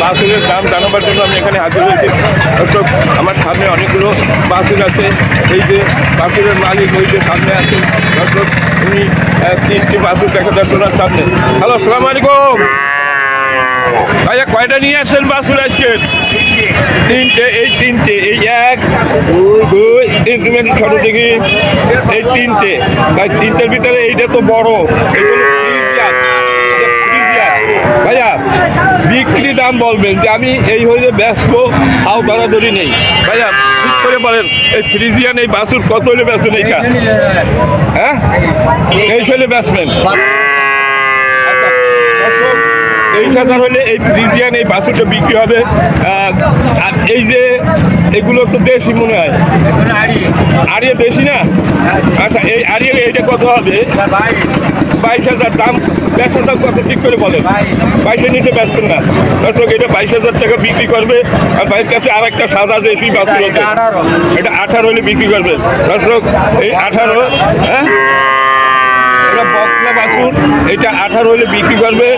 বাছুরের দাম জানাবার জন্য আমি এখানে হাজির হয়েছি। দর্শক আমার সামনে অনেকগুলো বাছুর আছে। এই যে বাছুরের মালিক ওই যে সামনে আছে। দর্শক উনি তিনটি বাছুর দেখা যাচ্ছে ওনার সামনে। হ্যালো সালাম আলাইকুম। ভাইয়া, কয়টা নিয়ে আসছেন বাসুর আজকে? তিনটে, এই তিনটে, এই এক, দুই, তিন তুমি ছোট, দেখি। এই তিনটে। তিনটের ভিতরে এইটা তো বড় এগুলো ফ্রিজিয়ান। এটা ফ্রিজিয়ান। ভাইয়া বিক্রি দাম বলবেন যে আমি এই হয়ে ব্যস্ত হাও ধরাধরি নেই। ভাইয়া, ঠিক করে বলেন, এই ফ্রিজিয়ান, এই বাসুর কত হলে বেচবেন এইটা হ্যাঁ? এই হলে বেচবেন তেইশ হাজার হলে এই ফ্রিজিয়ান এই বাছুরটা বিক্রি হবে। আর এই যে এগুলো তো দেশি মনে হয়। আরিয়া দেশি না? আচ্ছা এই আরিয়া এইটা কত হবে? বাইশ হাজার দাম। বাইশ হাজার কত? ঠিক করে বলেন। বাইশের নিচে বেচবেন না। দর্শক এটা বাইশ হাজার টাকা বিক্রি করবে। আর বাইরের কাছে আর একটা সাদা দেশি বাছুর এটা আঠারো হলে বিক্রি করবে। দর্শক এই আঠারো হ্যাঁ? এটা বকলা বাছুর এটা আঠারো হলে বিক্রি করবে,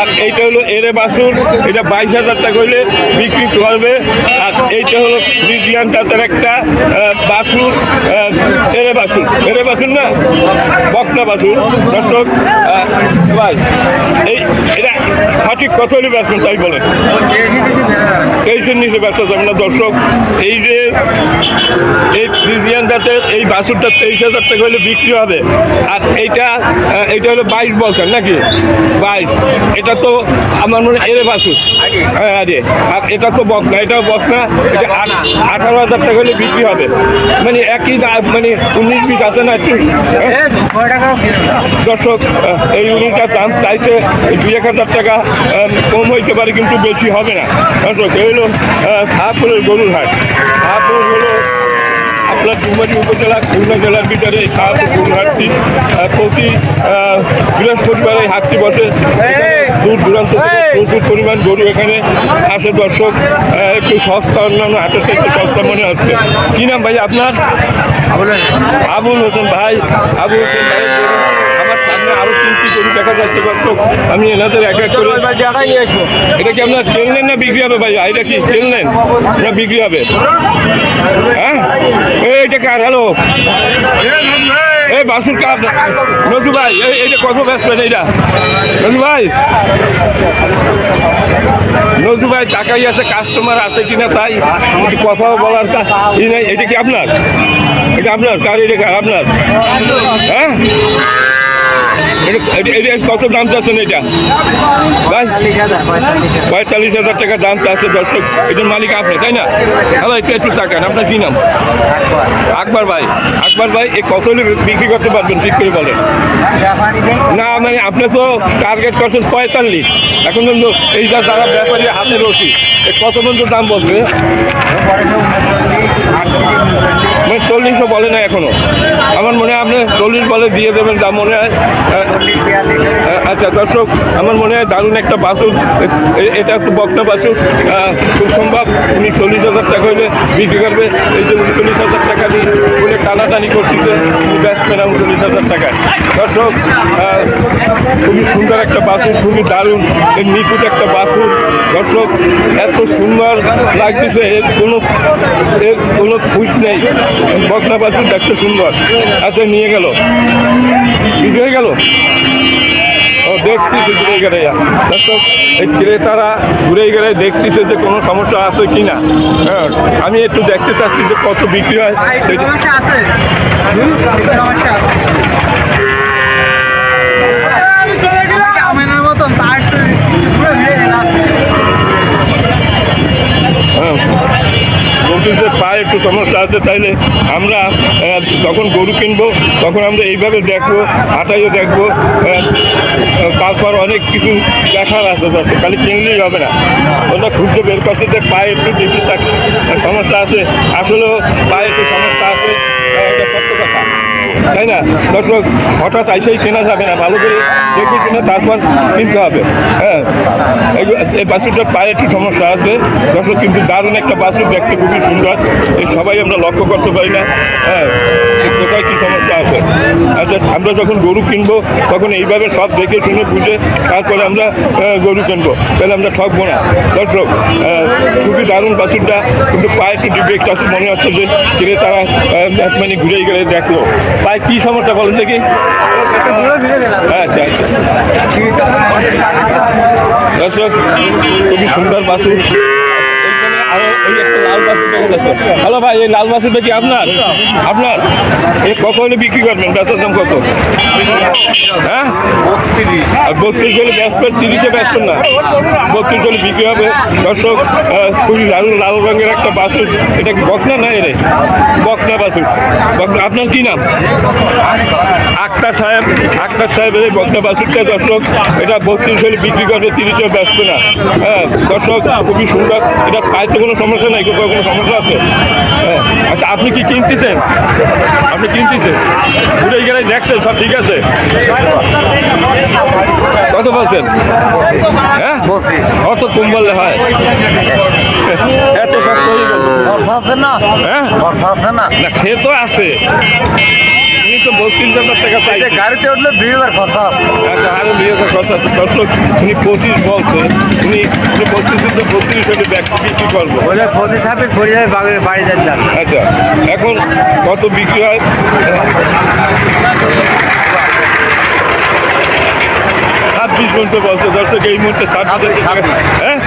আর এইটা হলো এরে বাছুর এটা বাইশ হাজার টাকা হলে বিক্রি করবে, আর এইটা হলো ফ্রিজিয়ান জাতের একটা বাছুর এরে বাছুর এরে বাছুর না? বকলা বাছুর দর্শক এই, এটা সঠিক কত হলে তাই বলেন তেইশের নিচে ব্যস্ত যাবে না দর্শক, এই যে এই ফ্রিজিয়ান এই বাছুরটা তেইশ হাজার টাকা হলে বিক্রি হবে। আর এইটা এইটা হলো বাইশ বছর নাকি? বাইশ। এটা তো আমার মনে এরে বাছুর। হ্যাঁ আরে। আর এটা তো বক না, এটাও বক না। এটা আঠারো হাজার টাকা হলে বিক্রি হবে। মানে একই মানে উনিশ বিশ আছে না একটু? দর্শক এই উনিশটার দাম চাইছে দুই এক হাজার টাকা কম হইতে পারে কিন্তু বেশি হবে না। দর্শক, এই হলো শাহপুরের গরুর হাট শাহপুর হলো আপনার ডুমারি উপজেলা খুলনা জেলার ভিতরে এই শাহপুর গরুর হাটটি প্রতি বৃহস্পতিবার এই হাটটি বসে। দূর দূরান্ত প্রচুর পরিমাণ গরু এখানে আসে দর্শক। একটু সস্তা অন্যান্য হাটের থেকে একটু সস্তা মনে হচ্ছে। কি নাম ভাই আপনার? আবুল হোসেন ভাই আবুল হোসেন ভাই। গরু দেখা যাচ্ছে দর্শক আমি এনাদের এক এক করে এটা কি আপনার কিনলেন না বিক্রি হবে ভাই? এটা কি কিনলেন না বিক্রি হবে? হ্যাঁ? এইটা কার হ্যালো এই বাসুর কার নজু ভাই এই এইটা কত বেচবেন এইটা নজু ভাই। নজু ভাই টাকাই আছে কাস্টমার আছে কিনা তাই কথাও বলার ই নাই। এটা কি আপনার? এটা আপনার? কার এটা কার? আপনার? হ্যাঁ? কত দাম চাচ্ছেন এটা? পঁয়তাল্লিশ হাজার টাকা দাম চাচ্ছে দর্শক মালিক আপনি তাই না? হ্যালো, একটু একটু আপনার কি নাম? আকবর ভাই আকবর ভাই, এ কত বিক্রি করতে পারবেন, ঠিক করে বলেন। না মানে আপনি তো টার্গেট করছেন পঁয়তাল্লিশ, এখন কিন্তু এই যা যারা ব্যাপারী হাতে রসি কত পর্যন্ত দাম বলবে? মানে চল্লিশও বলে না এখনও। আমার মনে হয় আপনি চল্লিশ বলে দিয়ে দেবেন, যা মনে হয়। আচ্ছা দর্শক, আমার মনে হয় দারুণ একটা বাসুর। এটা একটু বক্তা বাসুর। খুব সম্ভব, উনি চল্লিশ হাজার টাকা হইলে বিক্রি করবে। এই যে উনচল্লিশ হাজার টাকা দিয়ে বলে টানাটানি করতেছে ব্যস্ত না উনচল্লিশ হাজার টাকা দর্শক খুবই সুন্দর একটা বাসুর, খুবই দারুণ নিখুঁত একটা বাসুর। দর্শক, এত সুন্দর লাগতেছে, এর কোনো এর কোনো খুঁজ নেই। বকনা বাসুর দেখতে সুন্দর। আচ্ছা নিয়ে গেল। বিক্রি হয়ে গেল? ও দেখতেছে ঘুরে গেলে এই ক্রেতারা ঘুরে গেলে দেখতেছে যে কোনো সমস্যা আছে কি না হ্যাঁ আমি একটু দেখতে চাচ্ছি যে কত বিক্রি হয়। হ্যাঁ বলতেছে পায়ে একটু সমস্যা আছে, তাইলে আমরা যখন গরু কিনবো, তখন আমরা এইভাবে দেখব, হাঁটাইও দেখব তারপর অনেক কিছু দেখার আছে দর্শক খালি কিনলেই হবে না। ওটা খুঁজতে বের করছে যে পায়ে একটু বেশি সমস্যা আছে। আসলেও পায়ে একটু সমস্যা আছে তাই না? দর্শক, হঠাৎ আইসেই কেনা যাবে না, ভালো করে দেখে কিনে তারপর কিনতে হবে। হ্যাঁ এই- বাছুরটার পায়ে একটু সমস্যা আছে। দর্শক, কিন্তু দারুণ একটা বাছুর দেখতে খুবই সুন্দর। এই সবাই আমরা লক্ষ্য করতে পারি না। হ্যাঁ কোথায় সমস্যা আছে। আচ্ছা আমরা যখন গরু কিনবো, তখন এইভাবে সব দেখে শুনে বুঝে তারপরে আমরা গরু কিনবো। তাহলে আমরা ঠকবো না। দর্শক খুবই দারুণ বাছুরটা, কিন্তু পায়ে একটু ডিফেক্ট আছে, মনে হচ্ছে যে কিনে তারা মানে ঘুরে গেলে দেখল। পায়ে কী সমস্যা বলেন দেখি। আচ্ছা আচ্ছা। দর্শক, খুবই সুন্দর বাছুর। এইখানে হ্যালো ভাই, এই লাল বাছুরটা কি আপনার? আপনার? এই কত হলে বিক্রি করবেন? বেচার দাম কত? হ্যাঁ? বত্রিশ হলে বেচবেন, তিরিশে বেচবেন না। বত্রিশ হলে বিক্রি হবে। দর্শক খুবই লাল লাল রঙের একটা বাছুর এটা কি বকনা না এরে? বকনা বাছুর বকনা, আপনার কি নাম? আক্তার সাহেব। আক্তার সাহেবের এই বকনা বাছুরটা দর্শক, এটা বত্রিশ হলে বিক্রি করবে, তিরিশে বেচবে না। হ্যাঁ দর্শক, খুবই সুন্দর। এটা পাইতে কোনো সমস্যা নাই কোথাও কোনো সমস্যা আছে? হ্যাঁ আচ্ছা আপনি কি কিনতেছেন? আপনি কিনতেছেন? ঘুরে গেলে দেখছেন সব ঠিক আছে? কত বলছেন? হ্যাঁ? কত কম বললে হয়? এত শক্ত হয়ে গেল। আছে না? হ্যাঁ? আছে না? সে তো আছে। তো বত্রিশ হাজার টাকা চাইছে। গাড়িতে উঠলে দুই হাজার খরচা আছে। আচ্ছা আরও দুই হাজার খরচ আছে। দর্শক উনি পঁচিশ বলছে উনি প্রতি ছাপে ঘুরে যাবে বাড়ির বাড়ি যাচ্ছেন আচ্ছা এখন কত বিক্রি হয়? ছাব্বিশ পর্যন্ত বলছে দর্শক এই মুহূর্তে ছাব্বিশ হাজার টাকা হ্যাঁ?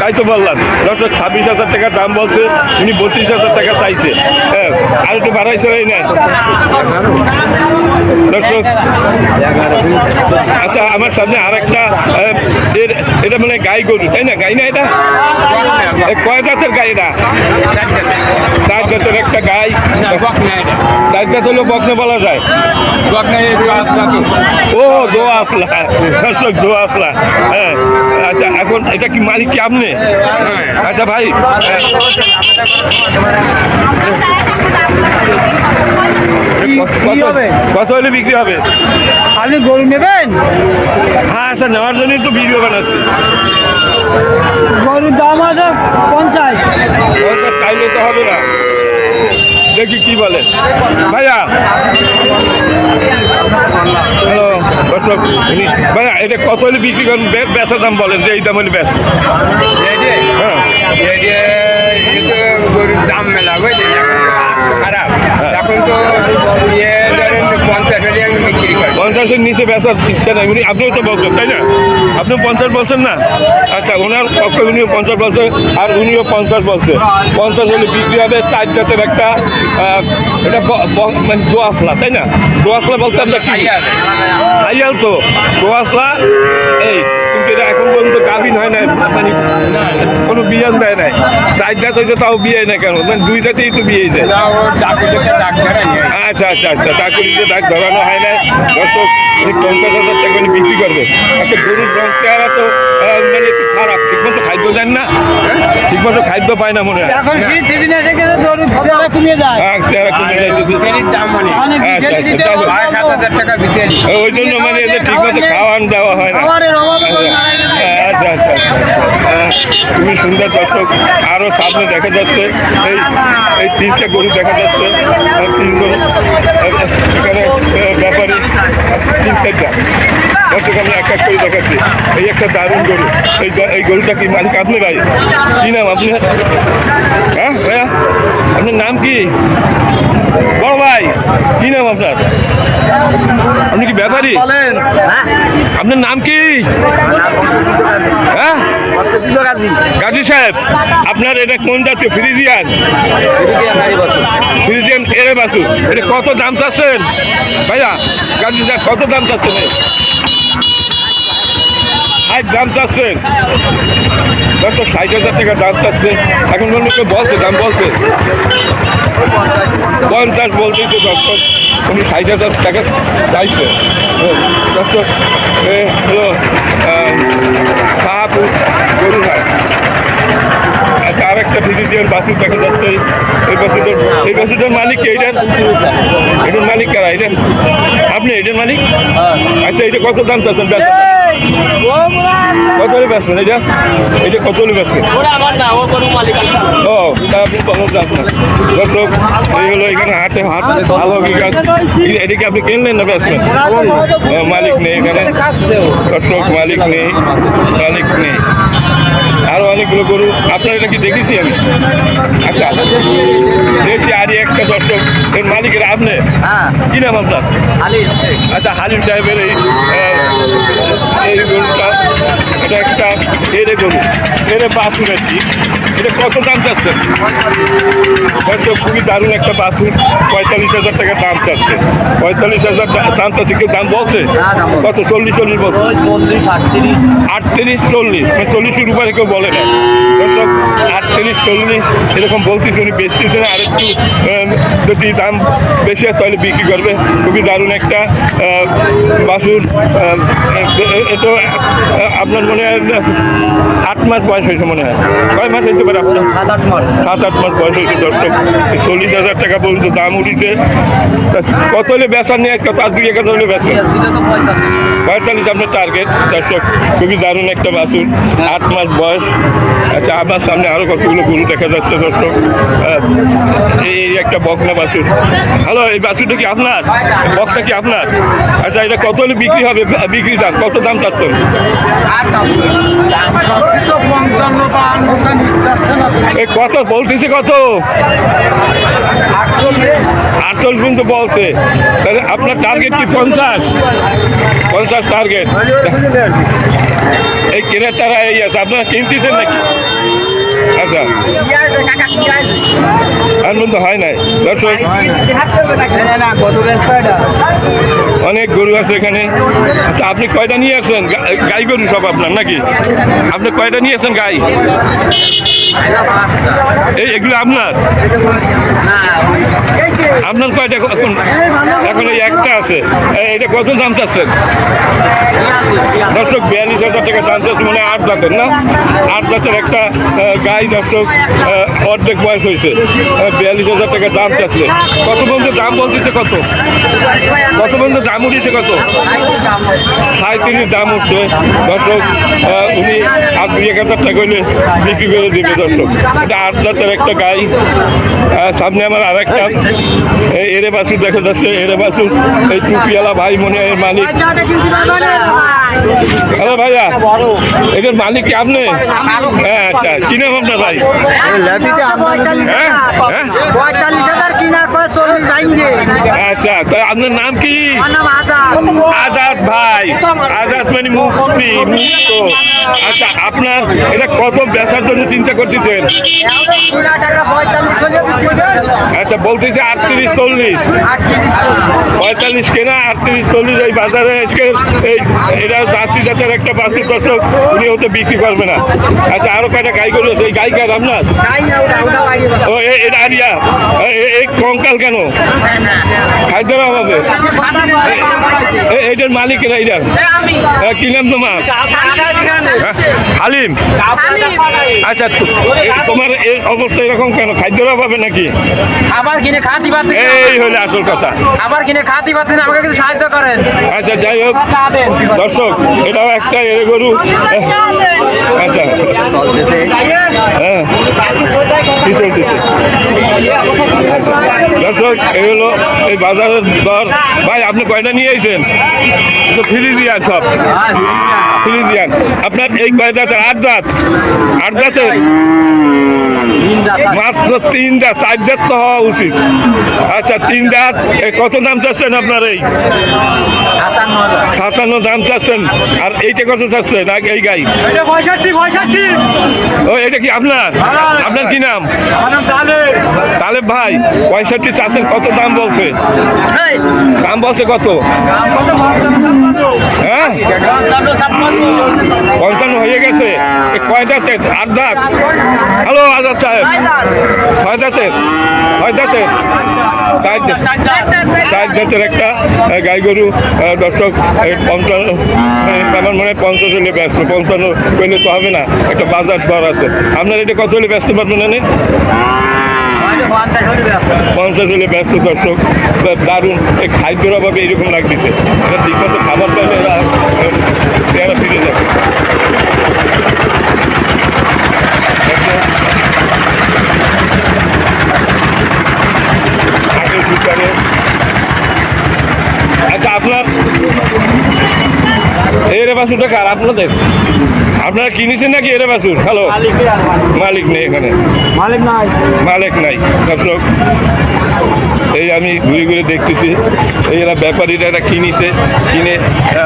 তাই তো বললাম। দর্শক ছাব্বিশ হাজার টাকার দাম বলছে উনি বত্রিশ হাজার টাকা চাইছে। হ্যাঁ আর একটু বাড়াইছে এই না দর্শক আচ্ছা আমার সামনে আর একটা এটা মানে গাই গরু তাই না? গাই না এটা? কয় জাতের গাই এটা? চার জাতের একটা গাই। জাত হলেও বকনে বলা যায়। ও দোয়া আসলা। দর্শক দোয়া আসলা। হ্যাঁ। আচ্ছা এখন এটা কি মালিক কি আপনি? আচ্ছা ভাই। হ্যাঁ, কত- হলে বিক্রি হবে? আপনি গরু নেবেন? হ্যাঁ আচ্ছা নেওয়ার জন্যই তো ভিডিও বানাচ্ছি। গরুর দাম আছে পঞ্চাশ। ওটা চাইলে তো হবে না। দেখি কি বলে। ভাইয়া। হ্যালো দর্শক ভাইয়া এটা কত হলে বিক্রি করেন? বে- বেচার দাম বলেন যে এই দাম হলে বেচ। হ্যাঁ। দাম মেলা খারাপ। এখন তো ইয়ে পঞ্চাশের নিচে বেচার ইচ্ছা নাই। উনি আপনিও তো বলছেন তাই না? আপনিও পঞ্চাশ বলছেন না? আচ্ছা ওনার পক্ষে উনিও পঞ্চাশ বলছে আর উনিও পঞ্চাশ বলছে। পঞ্চাশ হলে বিক্রি হবে চার জাতের একটা এটা মানে দোয়াশলা তাই না? দোয়াশলা বলতে আমরা কি আইয়াল তো। দোয়াশলা এই এটা এখন পর্যন্ত গাভিন হয় না মানে কোনো বিয়ান দেয় নাই। চার জাত হয়েছে তাও বিয়ে না কেন? মানে দুই জাতেই তো বিয়ে যায় ডাক আচ্ছা আচ্ছা আচ্ছা চাকরিতে দাগ ধরানো হয় না দর্শক পঞ্চাশ হাজার টাকা বিক্রি করবে। আচ্ছা গরুর রং চেহারা তো মানে একটু খারাপ। ঠিকমতো খাদ্য দেন না। ঠিকমতো খাদ্য পায় না মনে হয়। এখন শীত সিজনে এসে গেছে গরুর চেহারা কমিয়ে যায়। হ্যাঁ চেহারা কমে বিচেরির দাম অনেক আচ্ছা, আচ্ছা, ওই জন্য মানে এদের ঠিকমতো খাওয়ান দেওয়া হয় না। গরু আচ্ছা আচ্ছা আচ্ছা খুবই সুন্দর দর্শক। আরও সামনে দেখা যাচ্ছে। এই এই তিনটে গরু দেখা যাচ্ছে। আর তিনজন এখানে ব্যাপারী তিন চারটা। দর্শক আমরা এক এক করে দেখাচ্ছি। এই একটা দারুণ গরু। এই এই গরুটা কি মালিক? আপনি ভাই? কি নাম আপনি হ্যাঁ ভাইয়া? আপনার নাম কি? বড় কি নাম আপনার? আপনি কি ব্যাপারী? আপনার নাম কি? হ্যাঁ? গাজী সাহেব আপনার এটা কোন জাতীয়? ফ্রিজিয়ান? ফ্রিজিয়ান এরে বাসু। এটা কত দাম চাচ্ছেন? ভাইয়া গাজী সাহেব কত দাম চাচ্ছেন ষাট দাম চাচ্ছেন কত ষাট হাজার টাকা দাম চাচ্ছে। এখন কেউ বলছে দাম বলছে। পঞ্চাশ বলতেছে দর্শক উনি ষাট হাজার টাকা চাইছে। হ্যাঁ, দর্শক হলো গরুঘাট আর তার একটা ফিজিজিয়ান বাসুর দেখা যাচ্ছে এই- বাসুটার এই বাসুটার মালিক কে এটার এটার মালিক কারা? এটা আপনি এটার মালিক? আচ্ছা এটা কত দাম চাচ্ছেন বেচা কত হলে বেচবেন এটা এটা কত হলে বেচবেন ও তা আপনি কখন যান দর্শক এই হলো এখানে হাটে হাট ভালো বিকাশ। এটা কি আপনি কিনলেন না বেচবেন মালিক নেই এখানে। দর্শক মালিক নেই মালিক নেই। আরও অনেকগুলো গরু। আপনার এটা কি দেখেছি আমি? আচ্ছা দেখছি আর একটা দর্শক। এর মালিকের আপনি? হ্যাঁ। কি নাম আপনার? আচ্ছা হালিম সাহেবের এই গরুটা এটা একটা এরে গরু এরে বাছুর আর কি। এটা কত দাম চাচ্ছেন? হয়তো খুবই দারুণ একটা বাছুর পঁয়তাল্লিশ হাজার টাকা দাম চাচ্ছে। পঁয়তাল্লিশ হাজার দাম চাচ্ছে কেউ দাম বলছে। কত চল্লিশ চল্লিশ বলছে? আটত্রিশ। চল্লিশ। মানে চল্লিশের উপরে কেউ বলে না। দর্শক আটত্রিশ চল্লিশ এরকম বলতেছে উনি বেচতেছে না। আর একটু যদি দাম বেশি হয় তাহলে বিক্রি করবে। খুবই দারুণ একটা বাছুর এটা আপনার মনে হয় আট মাস বয়স হয়েছে মনে হয়। কয় মাস হয়েছে পারে আপনার? সাত আট মাস। সাত আট মাস বয়স হয়েছে দর্শক। চল্লিশ হাজার টাকা পর্যন্ত দাম উঠিছে। কত হলে বেচা নিয়ে? কত আর দুই এক হাজার হলে তো পঁয়তাল্লিশ আপনার টার্গেট দর্শক খুবই দারুণ একটা বাছুর। আট মাস বয়স। আচ্ছা আপনার সামনে আরও কতগুলো গরু দেখা যাচ্ছে দর্শক। এই একটা বকনা বাছুর। হ্যালো এই বাসুরটা কি আপনার? বকটা কি আপনার? আচ্ছা এটা কত হলে বিক্রি হবে? বিক্রি দাম কত দাম চাচ্ছেন? তো কত? বলতেছে কত? আটচল্লিশ পর্যন্ত বলছে তাহলে আপনার টার্গেট কি পঞ্চাশ? পঞ্চাশ টার্গেট এই কেনার তারা এই আছে আপনারা কিনতেছেন নাকি? আচ্ছা। আর পর্যন্ত হয় নাই। দর্শক অনেক গরু আছে এখানে। আচ্ছা আপনি কয়টা নিয়ে আসছেন? গা- গাই গরু সব আপনার নাকি? আপনি কয়টা নিয়ে আসছেন গাই? এই, এগুলো আপনার? আপনার কয়টা এখন? এখন এই একটা আছে। এটা কত দাম চাচ্ছেন? দর্শক, বিয়াল্লিশ হাজার টাকা দাম চাচ্ছে মানে আট দাঁতের, না? আট দাঁতের একটা গাই দর্শক অর্ধেক বয়স হয়েছে। বিয়াল্লিশ হাজার টাকা দাম চাচ্ছে কত পর্যন্ত দাম বলতেছে কত? কত পর্যন্ত দাম উঠেছে কত? সাঁত্রিশ দাম উঠছে। দর্শক উনি আর দুই এক হাজার টাকা হলে বিক্রি করে দেবে দর্শক। এটা আট দাঁতের একটা গাই। সামনে আমার আর একটা এরে বাসুর দেখা যাচ্ছে এরে বাসুর। এই টুপিওয়ালা ভাই মনে হয় মালিক। হ্যালো ভাইয়া এটার মালিক কি আপনি? হ্যাঁ আচ্ছা। কি নাম আপনার ভাই। হ্যাঁ হ্যাঁ। পঁয়তাল্লিশ হাজার কিনা করে চল্লিশ ভাঙবে আচ্ছা তা আপনার নাম কি? আজাদ। ভাই। আজাদ মানে মুক্তি মুক্ত। আচ্ছা আপনার এটা কত বেচার জন্য চিন্তা করতেছেন। আচ্ছা বলতেছে আটত্রিশ চল্লিশ। পঁয়তাল্লিশ কেনা আটত্রিশ চল্লিশ এই বাজারে। আজকে এই এটা জার্সি জাতের একটা বাসি দর্শক উনি হতে বিক্রি করবে না। আচ্ছা আরও কয়টা গাই গরু আছে? এই গাই কার আপনার। ও এ- এটা আরিয়া। কঙ্কাল কেন? খাদ্যের অভাবে। এইটার মালিকের এইটার কি নাম তোমার? হ্যাঁ? হালিম। আচ্ছা তোমার এর অবস্থা এরকম কেন? খাদ্যের অভাবে নাকি? খাবার কিনে খাতি পারতেছি এই হলো আসল কথা। খাবার কিনে খাতি পারতেছি আমাকে কিছু সাহায্য করেন। আচ্ছা যাই হোক। দর্শক এটাও একটা এর গরু। আচ্ছা। হ্যাঁ। কি চলতেছে Thank you. দর্শক এই হলো এই বাজারের দর। ভাই আপনি কয়টা নিয়ে এসেছেন তো ফিলিজিয়ান সব। ফিলিজিয়ান। আপনার এই কয় দাঁতের আট দাঁত আট দাঁতের মাত্র তিন দাঁত চার দাঁত তো হওয়া উচিত। আচ্ছা তিন দাঁত এ কত দাম চাচ্ছেন আপনার এই? সাতান্ন দাম চাচ্ছেন। আর এইটা কত চাচ্ছেন? এই গাই। ও এটা কি আপনার? আপনার কি নাম? তালেব। ভাই পঁয়ষট্টি চাচ্ছেন কত দাম বলছে? দাম বলছে কত? হ্যাঁ? পঞ্চান্ন হয়ে গেছে। কয় দাঁতের আট দাঁত। হ্যালো আজাদ সাহেব ছয় দাঁতের? ছয় দাঁতের? চার দাঁতের একটা গাই গরু দর্শক পঞ্চান্ন আমার মনে হয় পঞ্চাশ হলে ব্যস্ত পঞ্চান্ন পেলে তো হবে না। একটা বাজার দর আছে। আপনার এটা কত হলে ব্যস্ত পারবেন না পঞ্চাশ হলে ব্যস্ত দর্শক দারুণ এই খাদ্যের অভাবে এরকম লাগতেছে। এটা ঠিক মতো খাবার পাইলে এরা আহ, এরা ফিরে যাবে আচ্ছা আপনার এর পাশে বাসুরটা কার? আপনাদের? আপনারা কিনেছেন নাকি এরা বাসুর হ্যালো মালিক নেই এখানে। মালিক নাই। মালিক নাই। দর্শক এই আমি ঘুরে ঘুরে দেখতেছি। এই এরা ব্যাপারীরা এটা কিনেছে কিনে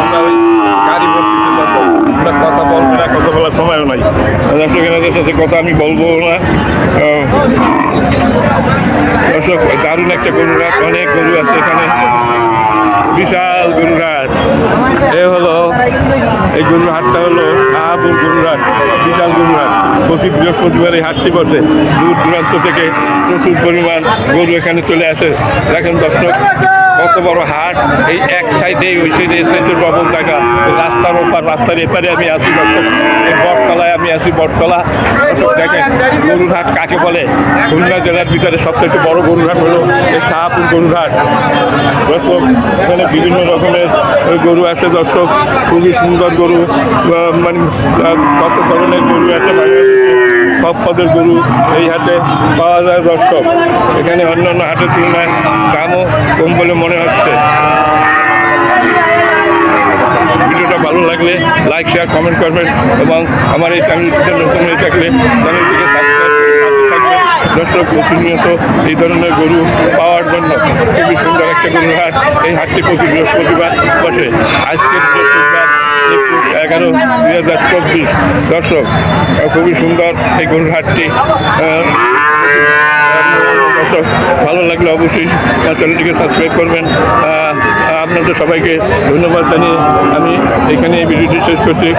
আমরা ওই গাড়ি করতেছে কথা বলব না কথা বলার সময়ও নাই। দর্শক এনাদের সাথে কথা আমি বলব না। দর্শক দারুণ একটা গরু অনেক গরু আছে এখানে। বিশাল গরুর হাট এ হলো এই গরুর হলো আবুল গরুর বিশাল গরুর প্রতি বৃহস্পতিবার এই হাটটি বসে। দূর দূরান্ত থেকে প্রচুর পরিমাণ গরু এখানে চলে আসে। দেখেন দর্শক, কত বড় হাট। এই এক সাইডে ওই সাইডে সাইডে ডবল টাকা রাস্তার ওপার, রাস্তার এপারে আমি আছি দর্শক। এই বটতলায় আমি আছি বটতলা। দেখেন গরুর কাকে বলে? খুলনা জেলার ভিতরে সবথেকে বড় গরুর হলো এই শাহপুর গরুর হাট। দর্শক, এখানে বিভিন্ন রকমের গরু আছে, দর্শক। খুবই সুন্দর গরু মানে কত ধরনের গরু আছে সব পদের গরু এই হাটে পাওয়া যায়, দর্শক। এখানে অন্যান্য হাটের তুলনায় দামও কম বলে মনে হচ্ছে। ভিডিওটা ভালো লাগলে লাইক শেয়ার কমেন্ট করবেন এবং আমার এই চ্যানেলটিতে নতুন হয়ে থাকলে চ্যানেলটিকে সাবস্ক্রাইব দর্শক প্রতিনিয়ত এই ধরনের গরু পাওয়ার জন্য খুবই সুন্দর একটা গরুর হাট। এই হাটটি প্রতি বৃহস্পতিবার বসে। আজকের এগারো দুই হাজার চব্বিশ। দর্শক, খুবই সুন্দর এই গরুর হাটটি। দর্শক, ভালো লাগলে অবশ্যই চ্যানেলটিকে সাবস্ক্রাইব করবেন। আপনাদের সবাইকে ধন্যবাদ জানিয়ে আমি এখানে এই ভিডিওটি শেষ করছি।